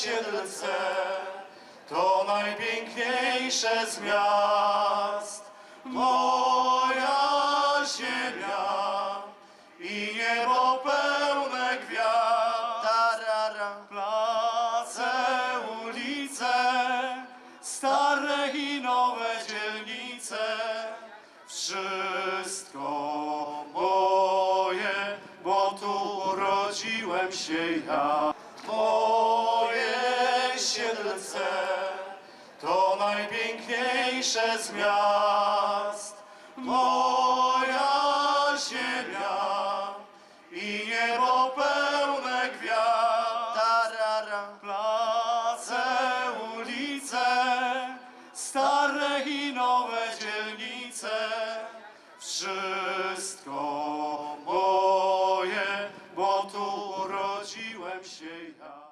Siedlce to najpiękniejsze z miast. Moja ziemia i niebo pełne gwiazd. Tarara. Place, ulice, stare i nowe dzielnice, wszystko moje, bo tu urodziłem się ja. Siedlce to najpiękniejsze z miast. Moja ziemia i niebo pełne gwiazd. Tarara. Place, ulice, stare i nowe dzielnice, wszystko moje, bo tu urodziłem się ja.